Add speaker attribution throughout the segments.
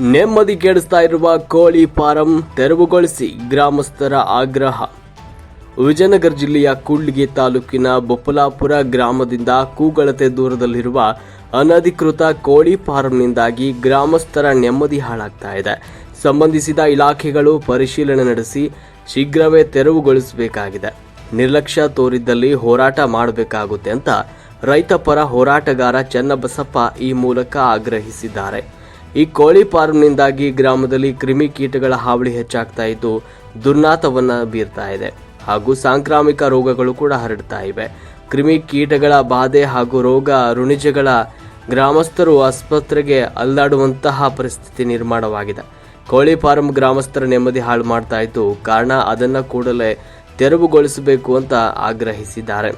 Speaker 1: ನೆಮ್ಮದಿ ಕೆಡಿಸ್ತಾ ಇರುವ ಕೋಳಿ ಫಾರಂ ತೆರವುಗೊಳಿಸಿ ಗ್ರಾಮಸ್ಥರ ಆಗ್ರಹ. ವಿಜಯನಗರ ಜಿಲ್ಲೆಯ ಕೂಡ್ಲಿಗಿ ತಾಲೂಕಿನ ಬೊಪ್ಪಲಾಪುರ ಗ್ರಾಮದಿಂದ ಕೂಗಳತೆ ದೂರದಲ್ಲಿರುವ ಅನಧಿಕೃತ ಕೋಳಿ ಫಾರಂನಿಂದಾಗಿ ಗ್ರಾಮಸ್ಥರ ನೆಮ್ಮದಿ ಹಾಳಾಗ್ತಾ ಇದೆ. ಸಂಬಂಧಿಸಿದ ಇಲಾಖೆಗಳು ಪರಿಶೀಲನೆ ನಡೆಸಿ ಶೀಘ್ರವೇ ತೆರವುಗೊಳಿಸಬೇಕಾಗಿದೆ. ನಿರ್ಲಕ್ಷ್ಯ ತೋರಿದ್ದಲ್ಲಿ ಹೋರಾಟ ಮಾಡಬೇಕಾಗುತ್ತೆ ಅಂತ ರೈತಪರ ಹೋರಾಟಗಾರ ಚನ್ನಬಸಪ್ಪ ಈ ಮೂಲಕ ಆಗ್ರಹಿಸಿದ್ದಾರೆ. ಈ ಕೋಳಿ ಫಾರ್ಮ್ನಿಂದಾಗಿ ಗ್ರಾಮದಲ್ಲಿ ಕ್ರಿಮಿ ಕೀಟಗಳ ಹಾವಳಿ ಹೆಚ್ಚಾಗ್ತಾ ಇದ್ದು ದುರ್ನಾತವನ್ನ ಬೀರ್ತಾ ಇದೆ ಹಾಗೂ ಸಾಂಕ್ರಾಮಿಕ ರೋಗಗಳು ಕೂಡ ಹರಡ್ತಾ ಇವೆ. ಕ್ರಿಮಿ ಕೀಟಗಳ ಬಾಧೆ ಹಾಗೂ ರೋಗ ರುಣಿಜಗಳ ಗ್ರಾಮಸ್ಥರು ಆಸ್ಪತ್ರೆಗೆ ಅಲ್ಲಾಡುವಂತಹ ಪರಿಸ್ಥಿತಿ ನಿರ್ಮಾಣವಾಗಿದೆ. ಕೋಳಿ ಫಾರಂ ಗ್ರಾಮಸ್ಥರ ನೆಮ್ಮದಿ ಹಾಳು ಮಾಡ್ತಾ ಇದ್ದು ಕಾರಣ ಅದನ್ನ ಕೂಡಲೇ ತೆರವುಗೊಳಿಸಬೇಕು ಅಂತ ಆಗ್ರಹಿಸಿದ್ದಾರೆ.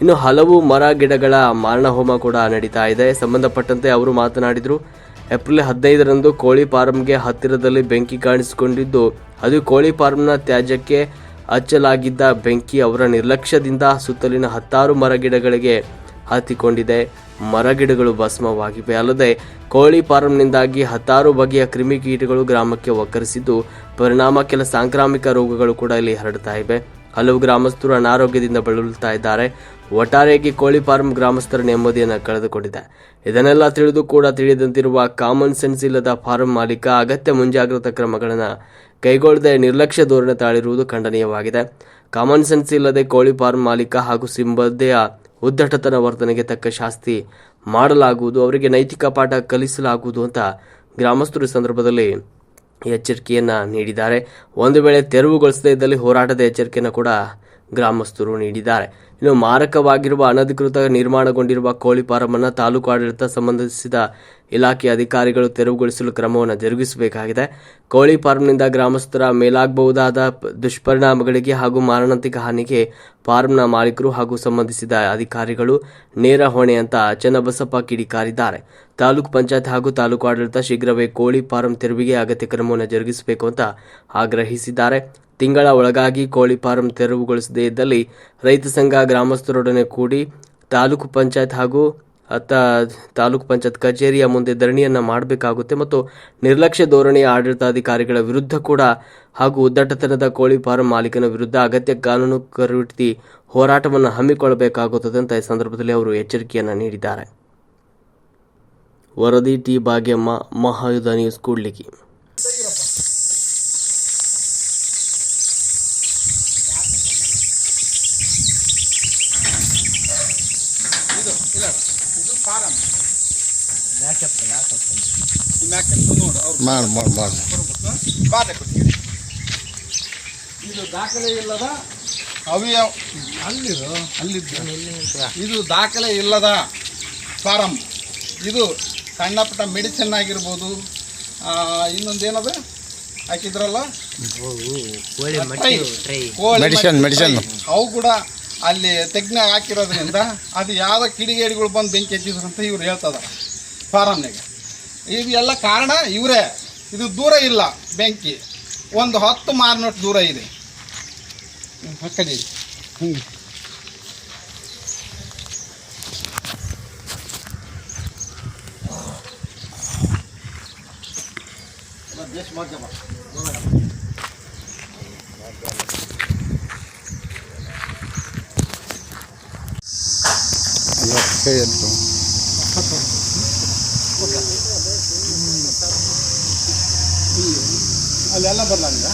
Speaker 1: ಇನ್ನು ಹಲವು ಮರ ಗಿಡಗಳ ಮಾರಣಹೋಮ ಕೂಡ ನಡೀತಾ ಇದೆ. ಸಂಬಂಧಪಟ್ಟಂತೆ ಅವರು ಮಾತನಾಡಿದರು. ಏಪ್ರಿಲ್ ಹದಿನೈದರಂದು ಕೋಳಿ ಫಾರಂಗೆ ಹತ್ತಿರದಲ್ಲಿ ಬೆಂಕಿ ಕಾಣಿಸಿಕೊಂಡಿದ್ದು, ಅದು ಕೋಳಿ ಫಾರಂನ ತ್ಯಾಜ್ಯಕ್ಕೆ ಹಚ್ಚಲಾಗಿದ್ದ ಬೆಂಕಿ ಅವರ ನಿರ್ಲಕ್ಷ್ಯದಿಂದ ಸುತ್ತಲಿನ ಹತ್ತಾರು ಮರಗಿಡಗಳಿಗೆ ಹತ್ತಿಕೊಂಡಿದೆ. ಮರಗಿಡಗಳು ಭಸ್ಮವಾಗಿವೆ ಅಲ್ಲದೆ, ಕೋಳಿ ಫಾರಂನಿಂದಾಗಿ ಹತ್ತಾರು ಬಗೆಯ ಕ್ರಿಮಿಕೀಟಗಳು ಗ್ರಾಮಕ್ಕೆ ಒಕ್ಕರಿಸಿದ್ದು, ಪರಿಣಾಮ ಕೆಲ ಸಾಂಕ್ರಾಮಿಕ ರೋಗಗಳು ಕೂಡ ಇಲ್ಲಿ ಹರಡ್ತಾ ಇವೆ. ಹಲವು ಗ್ರಾಮಸ್ಥರು ಅನಾರೋಗ್ಯದಿಂದ ಬಳಲುತ್ತಾ ಇದ್ದಾರೆ. ಒಟ್ಟಾರೆಯಾಗಿ ಕೋಳಿ ಫಾರ್ಮ್ ಗ್ರಾಮಸ್ಥರ ನೆಮ್ಮದಿಯನ್ನು ಕಳೆದುಕೊಂಡಿದೆ. ಇದನ್ನೆಲ್ಲ ತಿಳಿದು ಕೂಡ ತಿಳಿದಂತಿರುವ ಕಾಮನ್ ಸೆನ್ಸ್ ಇಲ್ಲದ ಫಾರ್ಮ್ ಮಾಲೀಕ ಅಗತ್ಯ ಮುಂಜಾಗ್ರತಾ ಕ್ರಮಗಳನ್ನು ಕೈಗೊಳ್ಳದೆ ನಿರ್ಲಕ್ಷ್ಯ ಧೋರಣೆ ತಾಳಿರುವುದು ಖಂಡನೀಯವಾಗಿದೆ. ಕಾಮನ್ ಸೆನ್ಸ್ ಇಲ್ಲದೆ ಕೋಳಿ ಫಾರ್ಮ್ ಮಾಲೀಕ ಹಾಗೂ ಸಿಬ್ಬಂದಿಯ ಉದ್ದಟತನ ವರ್ತನೆಗೆ ತಕ್ಕ ಶಾಸ್ತಿ ಮಾಡಲಾಗುವುದು. ಅವರಿಗೆ ನೈತಿಕ ಪಾಠ ಕಲಿಸಲಾಗುವುದು ಅಂತ ಗ್ರಾಮಸ್ಥರು ಸಂದರ್ಭದಲ್ಲಿ ಎಚ್ಚರಿಕೆಯನ್ನ ನೀಡಿದ್ದಾರೆ. ಒಂದು ವೇಳೆ ತೆರವುಗೊಳಿಸದೇ ಇದ್ದಲ್ಲಿ ಹೋರಾಟದ ಎಚ್ಚರಿಕೆಯನ್ನು ಕೂಡ ಗ್ರಾಮಸ್ಥರು ನೀಡಿದ್ದಾರೆ. ಇನ್ನು ಮಾರಕವಾಗಿರುವ ಅನಧಿಕೃತ ನಿರ್ಮಾಣಗೊಂಡಿರುವ ಕೋಳಿ ಫಾರಂ ಅನ್ನು ತಾಲೂಕು ಆಡಳಿತ ಸಂಬಂಧಿಸಿದ ಇಲಾಖೆ ಅಧಿಕಾರಿಗಳು ತೆರವುಗೊಳಿಸಲು ಕ್ರಮವನ್ನು ಜರುಗಿಸಬೇಕಾಗಿದೆ. ಕೋಳಿ ಫಾರ್ಮ್ನಿಂದ ಗ್ರಾಮಸ್ಥರ ಮೇಲಾಗಬಹುದಾದ ದುಷ್ಪರಿಣಾಮಗಳಿಗೆ ಹಾಗೂ ಮಾರಣಾಂತಿಕ ಹಾನಿಗೆ ಫಾರ್ಮ್ನ ಮಾಲೀಕರು ಹಾಗೂ ಸಂಬಂಧಿಸಿದ ಅಧಿಕಾರಿಗಳು ನೇರ ಹೊಣೆ ಅಂತ ಚನ್ನಬಸಪ್ಪ ಕಿಡಿಕಾರಿದ್ದಾರೆ. ತಾಲೂಕು ಪಂಚಾಯತ್ ಹಾಗೂ ತಾಲೂಕು ಆಡಳಿತ ಶೀಘ್ರವೇ ಕೋಳಿ ಫಾರಂ ತೆರವಿಗೆ ಅಗತ್ಯ ಕ್ರಮವನ್ನು ಜರುಗಿಸಬೇಕು ಅಂತ ಆಗ್ರಹಿಸಿದ್ದಾರೆ. ತಿಂಗಳ ಒಳಗಾಗಿ ಕೋಳಿ ಫಾರಂ ತೆರವುಗೊಳಿಸದೇ ಇದ್ದಲ್ಲಿ ರೈತ ಸಂಘ ಗ್ರಾಮಸ್ಥರೊಡನೆ ಕೂಡಿ ತಾಲೂಕು ಪಂಚಾಯತ್ ಹಾಗೂ ಅತ್ತ ತಾಲೂಕ್ ಪಂಚಾಯತ್ ಕಚೇರಿಯ ಮುಂದೆ ಧರಣಿಯನ್ನ ಮಾಡಬೇಕಾಗುತ್ತೆ ಮತ್ತು ನಿರ್ಲಕ್ಷ್ಯ ಧೋರಣೆಯ ಆಡಳಿತಾಧಿಕಾರಿಗಳ ವಿರುದ್ಧ ಕೂಡ ಹಾಗೂ ಉದ್ದಟತನದ ಕೋಳಿ ಫಾರಂ ಮಾಲೀಕನ ವಿರುದ್ಧ ಅಗತ್ಯ ಕಾನೂನು ಕರುವಿಟಿ ಹೋರಾಟವನ್ನು ಹಮ್ಮಿಕೊಳ್ಳಬೇಕಾಗುತ್ತದೆ ಅಂತ ಈ ಸಂದರ್ಭದಲ್ಲಿ ಅವರು ಎಚ್ಚರಿಕೆಯನ್ನು ನೀಡಿದ್ದಾರೆ. ವರದಿ ಟಿ. ಭಾಗ್ಯಮ್ಮ, ಮಹಾಯುಧ ನ್ಯೂಸ್, ಕೂಡ್ಲಿಗಿ
Speaker 2: ಇದು ಇಲ್ಲ ಇದು ಫಾರಂ ಮಾಡು ಅವ್ರು
Speaker 3: ಮಾಡಿ ಮಾಡಿ
Speaker 2: ಬಾಧೆ ಕೊಟ್ಟಿರಿ ಇದು ದಾಖಲೆ ಇಲ್ಲದ ಅವ್ಯವ ಅಲ್ಲಿದು ಅಲ್ಲಿದ್ದು. ಇದು ದಾಖಲೆ ಇಲ್ಲದ ಫಾರಂ. ಇದು ಸಣ್ಣ ಪುಟ್ಟ ಮೆಡಿಸಿನ್ ಆಗಿರ್ಬೋದು. ಆ, ಇನ್ನೊಂದೇನದು? ಹಾಕಿದ್ರಲ್ಲ. ಕೋಳಿ. ಅವು ಕೂಡ ಅಲ್ಲಿ ತೆಗ್ನ ಹಾಕಿರೋದ್ರಿಂದ ಅದು ಯಾವ ಕಿಡಿಗೇಡಿಗಳು ಬಂದು ಬೆಂಕಿ ಹಚ್ಚಿದ್ರು ಅಂತ ಇವ್ರು ಹೇಳ್ತದ ಫಾರಮ್ನಾಗ ಇದು ಎಲ್ಲ ಕಾರಣ ಇವರೇ. ಇದು ದೂರ ಇಲ್ಲ ಬೆಂಕಿ. ಒಂದು ಹತ್ತು ಮಾರ್ನೋಟ್ ದೂರ ಇದೆ. ಹ್ಞೂ ಆ
Speaker 3: ಎತ್ತು
Speaker 2: ಅಲ್ಲೆಲ್ಲ ಬರಲಂಗ?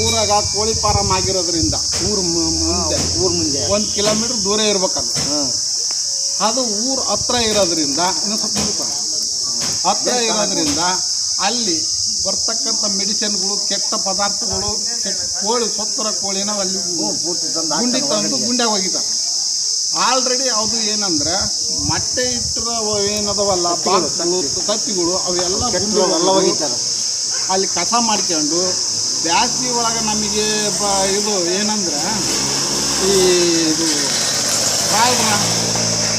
Speaker 2: ಊರಾಗ ಕೋಳಿ ಫಾರಂ ಆಗಿರೋದ್ರಿಂದ ಊರು ಮುಂದೆ ಊರ್ ಮುಂದೆ. ಒಂದು ಕಿಲೋಮೀಟರ್ ದೂರ ಇರ್ಬೇಕಲ್ಲ. ಅದು ಊರು ಹತ್ರ ಇರೋದ್ರಿಂದ ಇನ್ನು ಸ್ವಲ್ಪ. ಹತ್ರ ಇರೋದ್ರಿಂದ ಅಲ್ಲಿ ಬರ್ತಕ್ಕಂಥ ಮೆಡಿಸಿನ್ಗಳು ಕೆಟ್ಟ ಪದಾರ್ಥಗಳು ಕೆಟ್ಟ ಕೋಳಿ ಸೊತ್ತರ ಕೋಳಿನ ಅಲ್ಲಿ ಗುಂಡಿ ತಂದು ಗುಂಡ್ಯಾಗ ಹೋಗಿದ್ದಾರೆ. ಆಲ್ರೆಡಿ ಅದು ಏನಂದ್ರೆ ಮೊಟ್ಟೆ ಇಟ್ಟಿರೋ ಏನದವಲ್ಲ ಬಾಕ್ಸ್ಗಳು ತತ್ತಿಗಳು ಅವೆಲ್ಲ ಅಲ್ಲಿ ಕಸ ಮಾಡ್ಕೊಂಡು ಬ್ಯಾಸಿ ಒಳಗೆ ನಮಗೆ ಬ ಇದು ಏನಂದ್ರೆ ಈ ಇದು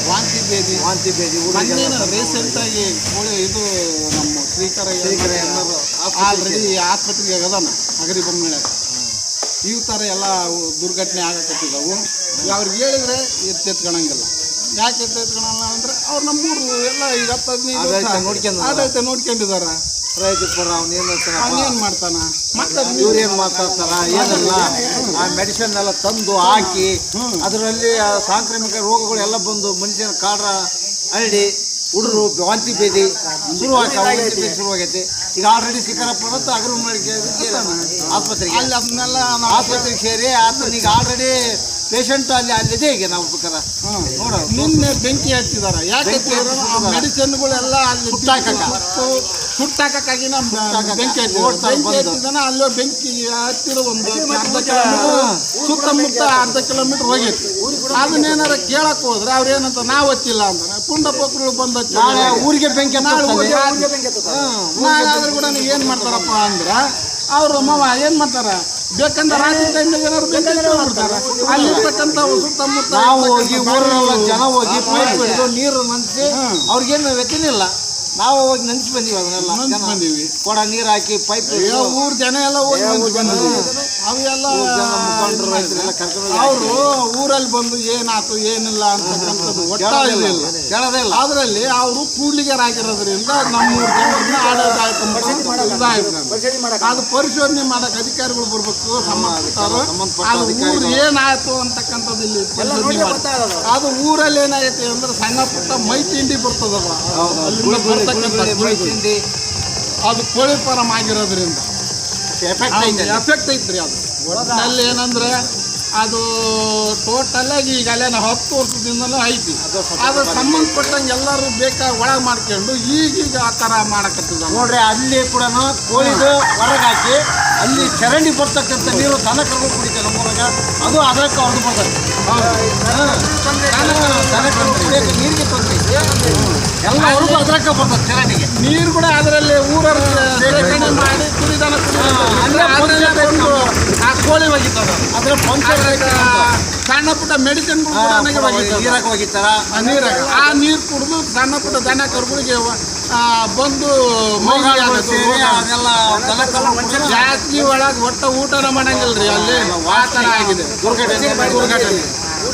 Speaker 2: ವಾಂತಿ ಬೇದಿ. ವಾಂತಿ ಬೇದಿ ರೀಸೆಂಟಾಗಿ ಕೋಳಿ ಇದು ನಮ್ಮ ಶ್ರೀಕರ ಆಲ್ರೆಡಿ ಆಸ್ಪತ್ರೆಗೆ ಆಗದಾನ ಅಗರಿ ಬೊಮ್ಮೆ ಈ ಥರ ಎಲ್ಲ ದುರ್ಘಟನೆ ಆಗಕತ್ತಿದ್ದವು ಅವ್ರಿಗೆ ಹೇಳಿದ್ರೆ ಎತ್ತೆತ್ಕೊಳಂಗಿಲ್ಲ ಯಾಕೆ ಎತ್ತೆತ್ಕೊಳಲ್ಲ ಅಂದ್ರೆ ಅವ್ರು ನಮ್ಮೂರು ಎಲ್ಲ ಈಗ ಹತ್ತು ಹದಿನೈದು
Speaker 3: ನೋಡ್ಕೊಂಡಿದ್ದಾರೆ.
Speaker 2: ಆಡಳಿತ ನೋಡ್ಕೊಂಡಿದಾರ.
Speaker 3: ರೈತ ಪರ ಅವನೇನು
Speaker 2: ಅವನೇನ್ ಮಾಡ್ತಾನ? ಮತ್ತೆ
Speaker 3: ಏನು ಮಾತಾಡ್ತಾರ? ಏನಲ್ಲ. ಆ ಮೆಡಿಸಿನ್ ಎಲ್ಲ ತಂದು ಹಾಕಿ ಅದರಲ್ಲಿ ಆ ಸಾಂಕ್ರಾಮಿಕ ರೋಗಗಳು ಎಲ್ಲ ಬಂದು ಮನುಷ್ಯನ ಕಾಡ ಹರಡಿ ಹುಡುಗರು ವಾಂತಿ ವಾಂತಿ ಭೇದಿ ಶುರುವಾಗೈತಿ ಈಗ ಆಲ್ರೆಡಿ ಸಿಕ್ಕರಪ್ಪ ಮತ್ತು ಅಗ್ರ ಆಸ್ಪತ್ರೆಗೆ.
Speaker 2: ಅಲ್ಲಿ ಅದನ್ನೆಲ್ಲ
Speaker 3: ಆಸ್ಪತ್ರೆಗೆ ಸೇರಿ ಆತನಿಗೆ ಆಲ್ರೆಡಿ ಪೇಷಂಟ್ ಅಲ್ಲಿ ಅಲ್ಲಿದೆ ಈಗ ನಾವು ಬೇಕಾರೆ ನೋಡ
Speaker 2: ನಿನ್ನೆ ಬೆಂಕಿ ಹಾಕ್ತಿದಾರೆ ಯಾಕೆ ಮೆಡಿಸಿನ್ ಆ ಮೆಡಿಸಿನ್ಗಳೆಲ್ಲ ಅಲ್ಲಿ
Speaker 3: ಸುಟ್ಟಾಕಕ್ಕ.
Speaker 2: ಸುಟ್ಟು- ಸುಟ್ಟಾಕಕ್ಕಾಗಿ ನಮ್ಮ ಬೆಂಕಿ ಹಚ್ಚಿದಾರೆ ಬೆಂಕಿ
Speaker 3: ಬಂದು.
Speaker 2: ಹಚ್ಚಿದಾನ ಅಲ್ಲೋ ಬೆಂಕಿ ಹತ್ತಿರ ಒಂದು ಅರ್ಧ ಕಿಲೋಮೀಟರ್ ಸುತ್ತಮುತ್ತ ಅರ್ಧ ಕಿಲೋಮೀಟರ್ ಹೋಗಿತ್ತು. ಅದನ್ನೇನಾರ ಕೇಳಕ್ ಹೋದ್ರೆ ಅವ್ರೇನಂತ ಏನಂತ ನಾವು ಹಚ್ಚಿಲ್ಲ ಅಂತಾರೆ. ಪುಂಡ ಪಕ್ಕಗಳು ಬಂದು
Speaker 3: ನಾಳೆ
Speaker 2: ಹಚ್ಚಿದ್ದಾರೆ.
Speaker 3: ಊರಿಗೆ ಬೆಂಕಿ
Speaker 2: ನಾಳೆ. ಊರಿಗೆ ನಾಳೆ ಆದ್ರೂ ಕೂಡ ಏನ್ ಮಾಡ್ತಾರಪ್ಪ ಅಂದ್ರ ಅವ್ರು ಮಾವ ಏನ್ ಮಾಡ್ತಾರ? ಬೇಕಂದ್ರೆ ರಾತ್ರಿ ಟೈಮ್ನಾಗ ಏನಾದ್ರು ಬೆಂಕಿ ಹಚ್ಕೊಂಡ್ಬಿಡ್ತಾರ ಅಲ್ಲಿರ್ತಕ್ಕಂಥ ಸುತ್ತಮುತ್ತ
Speaker 3: ನಾವು ಹೋಗಿ ಊರೆಲ್ಲ ಜನ ಹೋಗಿ ಪೈಪ್ ಹಿಡಿದು ನೀರು ನಂದಿಸಿ ಅವ್ರಿಗೇನು ವ್ಯತ್ಯನಿಲ್ಲ ನಾವು ಹೋಗಿ ನಂಚಿ ಬಂದೀವಿ ಅದನ್ನೆಲ್ಲ
Speaker 2: ಬಂದಿವಿ
Speaker 3: ಜನ.
Speaker 2: ಬಂದೀವಿ.
Speaker 3: ಕೊಡ ನೀರು ಹಾಕಿ ಪೈಪ್
Speaker 2: ಊರ್ ಜನ ಎಲ್ಲ ಹೋಗಿ. ಅವೆಲ್ಲ
Speaker 3: ಮುಖಂಡರು ರೈತರೆಲ್ಲ ಕರ್ಕೊಂಡು
Speaker 2: ಅವರು ಊರಲ್ಲಿ ಬಂದು ಏನಾಯ್ತು ಏನಿಲ್ಲ ಅಂತಕ್ಕಂಥದ್ದು ಒಟ್ಟ ಇರಲಿಲ್ಲ
Speaker 3: ಕೇಳೋದೇ ಇಲ್ಲ
Speaker 2: ಅದರಲ್ಲಿ ಅವರು ಕೂಡ್ಲಿಗರಾಗಿರೋದ್ರಿಂದ ನಮ್ಮೂರು ಜನರನ್ನ ಆಡಳಿತ ಆಯ್ತು ಇದಾಗಿರ್ತಾರೆ. ಅದು ಪರಿಶೋಧನೆ ಮಾಡಕ್ ಅಧಿಕಾರಿಗಳು ಬರ್ಬೇಕು ಸಂಬಂಧಪಟ್ಟವರು
Speaker 3: ಸಂಬಂಧಪಟ್ಟ
Speaker 2: ಅದು ಊರು ಏನಾಯ್ತು ಅಂತಕ್ಕಂಥದ್ದು ಇಲ್ಲಿ ಪರಿಶೋಧನೆ. ಅದು ಊರಲ್ಲಿ ಏನಾಗೈತಿ ಅಂದ್ರೆ ಸಣ್ಣ ಪುಟ್ಟ ಮೈ ತಿಂಡಿ
Speaker 3: ಬರ್ತದಲ್ಲ. ತಿಂಡಿ
Speaker 2: ಅದು ಕೋಳಿ ಫಾರಂ ಆಗಿರೋದ್ರಿಂದ
Speaker 3: ಎಫೆಕ್ಟ್ ಐತೆ
Speaker 2: ಎಫೆಕ್ಟ್ ಐತ್ರಿ ಅದು. ಒಟ್ಟಿನಲ್ಲಿ ಏನಂದ್ರೆ ಅದು ಟೋಟಲ್ ಆಗಿ ಈಗ ಅಲ್ಲೇನ ಹತ್ತು ವರ್ಷದಿಂದಲೂ ಐತಿ. ಅದು ಸಂಬಂಧಪಟ್ಟಂಗೆ ಎಲ್ಲರೂ ಬೇಕಾಗಿ ಒಳಗೆ ಮಾಡ್ಕೊಂಡು ಈಗೀಗ ಆ ಥರ ಮಾಡಕತ್ತಿದ
Speaker 3: ನೋಡ್ರಿ ಅಲ್ಲಿ ಕೂಡ ಕೋಳಿದು ಹೊರಗೆ ಹಾಕಿ ಅಲ್ಲಿ ಚರಂಡಿ ಬರ್ತಕ್ಕಂಥ ನೀರು ದನ ಕರ್ಕೊಂಡು ಕುಡಿತಾರೆ ನಮ್ಮೂರಾಗ. ಅದು ಅದಕ್ಕೆ ಹೊಡೆದು ಬರ್ತದೆ ದನ ಕರ್ಕೊಂಡು ಕುಡಿಯೋಕೆ ನೀರಿಗೆ ತೊಂದರೆ ಎಲ್ಲ ಹೊರಗು ಅದಕ್ಕೆ ಬರ್ತದೆ
Speaker 2: ನೀರು ಕೂಡ ಅದರಲ್ಲಿ ಊರ ಶೇಖರಣೆ ಮಾಡಿ ಕುಡಿದಾನ ಆ ಕೋಳಿ ಒಗಿತದ
Speaker 3: ಅದ್ರ ಪಂಚಾಯತ್
Speaker 2: ಸಣ್ಣ ಪುಟ್ಟ ಮೆಡಿಸಿನ್
Speaker 3: ನೀರಾಗ ಹೋಗಿತ್ತಾರ
Speaker 2: ಆ ನೀರಾಗ. ಆ ನೀರು ಕುಡಿದು ಸಣ್ಣ ಪುಟ್ಟ ದನ ಕರ್ಗಳಿಗೆ ಆ, ಬಂದು ಜಾಸ್ತಿ ಒಳಗೆ ಒಟ್ಟ ಊಟನ ಮಾಡಂಗಿಲ್ರಿ ಅಲ್ಲಿ ಥರ ಆಗಿದೆ.
Speaker 3: ದುರ್ಘಟನೆ.
Speaker 2: ದುರ್ಘಟನೆ.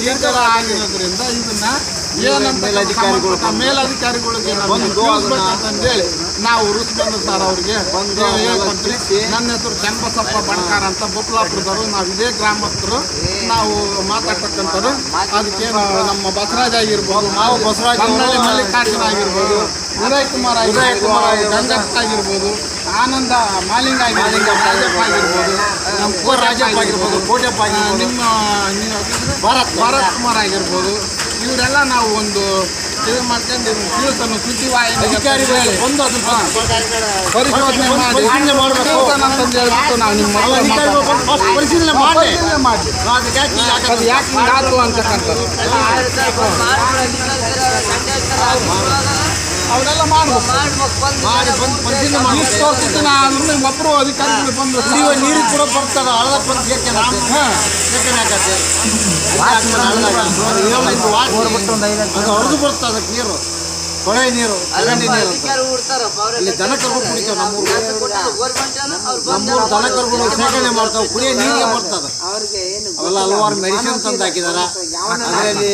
Speaker 2: ಈ ಥರ ಆಗಿರೋದ್ರಿಂದ ಇದನ್ನ ಏನಂತ
Speaker 3: ಮೇಲಧಿಕಾರಿಗಳು
Speaker 2: ಸಂಬಂಧಪಟ್ಟ ಮೇಲಧಿಕಾರಿಗಳಿಗೆ ನಾವು ನಾವು ಉರುಸ್ಬಂದು ಸರ್ ಅವ್ರಿಗೆ
Speaker 3: ಹೇಳ್ಕೊಂತೀವಿ
Speaker 2: ನನ್ನ ಹೆಸರು ಚನ್ನಬಸಪ್ಪ ಬಣಕಾರ ಅಂತ ಬೊಪ್ಪಲಾಪುರದವರು ನಾವು ಇದೇ ಗ್ರಾಮಸ್ಥರು. ನಾವು ಮಾತಾಡ್ತಕ್ಕಂಥವ್ರು. ಅದಕ್ಕೆ ನಮ್ಮ ಬಸವರಾಜ್ ಆಗಿರ್ಬೋದು
Speaker 3: ನಾವು ಬಸವರಾಜ್
Speaker 2: ಮಲ್ಲಿಕಾರ್ಜುನ ಆಗಿರ್ಬೋದು ಉದಯ್ ಕುಮಾರ್
Speaker 3: ಕುಮಾರ್
Speaker 2: ಆಗಿರ್ಬೋದು. ಗಂಗಪ್ಪ ಆಗಿರ್ಬೋದು ಆನಂದ ಮಾಲಿಂಗ ಆಗಿರ್ಬೋದು ರಾಜಪ್ಪ ಆಗಿರ್ಬೋದು ನಮ್ಮ
Speaker 3: ಕುಮಾರ್ ರಾಜಪ್ಪ ಆಗಿರ್ಬೋದು ಕೋಟಪ್ಪ ಆಗಿರ್ಬೋದು.
Speaker 2: ನಿಮ್ಮ?
Speaker 3: ಭಾರತ್
Speaker 2: ಭಾರತ್ ಕುಮಾರ್ ಆಗಿರ್ಬೋದು ಇವರೆಲ್ಲ ನಾವು ಒಂದು ಇದು ಮಾಡ್ಕೊಂಡು ತಿಳಿಸೋಣ ಸುದ್ದಿವಾಹಿನಿ
Speaker 3: ಅಧಿಕಾರಿಗಳು ಬಂದು ಅದನ್ನ
Speaker 2: ಪರಿಶೋಧನೆ ಮಾಡಿ.
Speaker 3: ಪರಿಶೀಲನೆ ಮಾಡ್ಬೇಕು.
Speaker 2: ಅಂತಂದು ಹೇಳ್ಬಿಟ್ಟು ನಾವು ನಿಮ್ಮ
Speaker 3: ಅಧಿಕಾರಿಗಳು ಬಂದು ಪರಿಶೀಲನೆ ಮಾಡಿ.
Speaker 2: ಮಾಡಿ? ಅದು ಯಾಕೆ ಹಿಂಗಾತು ಅಂತಕ್ಕಂಥದ್ದು ಅವನ್ನೆಲ್ಲ ಮಾಡ್ಬೇಕು.
Speaker 3: ಮಾಡಿ ಬಂದು
Speaker 2: ನಾನು ಒಬ್ಬರು ಅಧಿಕಾರಿಗಳು ಬಂದು
Speaker 3: ಕುಡಿಯುವ ನೀರಿಗೆ ಕೂಡ ಬರ್ತದ ಹಳದ ಅದು ಹೊರದು ಬರ್ತದೆ ಅದಕ್ಕೆ ನೀರು. ಕೊಳೆ ನೀರು ಚರಂಡಿ ನೀರು. ಇಲ್ಲಿ ದನ ಕುಡಿತಾವೆ ನಮ್ಮೂರು. ನಮ್ಮೂರು ದನ ಶೇಖರಣೆ ಮಾಡ್ತಾವೆ ಕುಡಿಯೋ ನೀರಿಗೆ ಬರ್ತದೆ. ಅವೆಲ್ಲ ಹಲವಾರು ಮೆಡಿಸಿನ್ ತಂದು ಹಾಕಿದಾರ ಅದರಲ್ಲಿ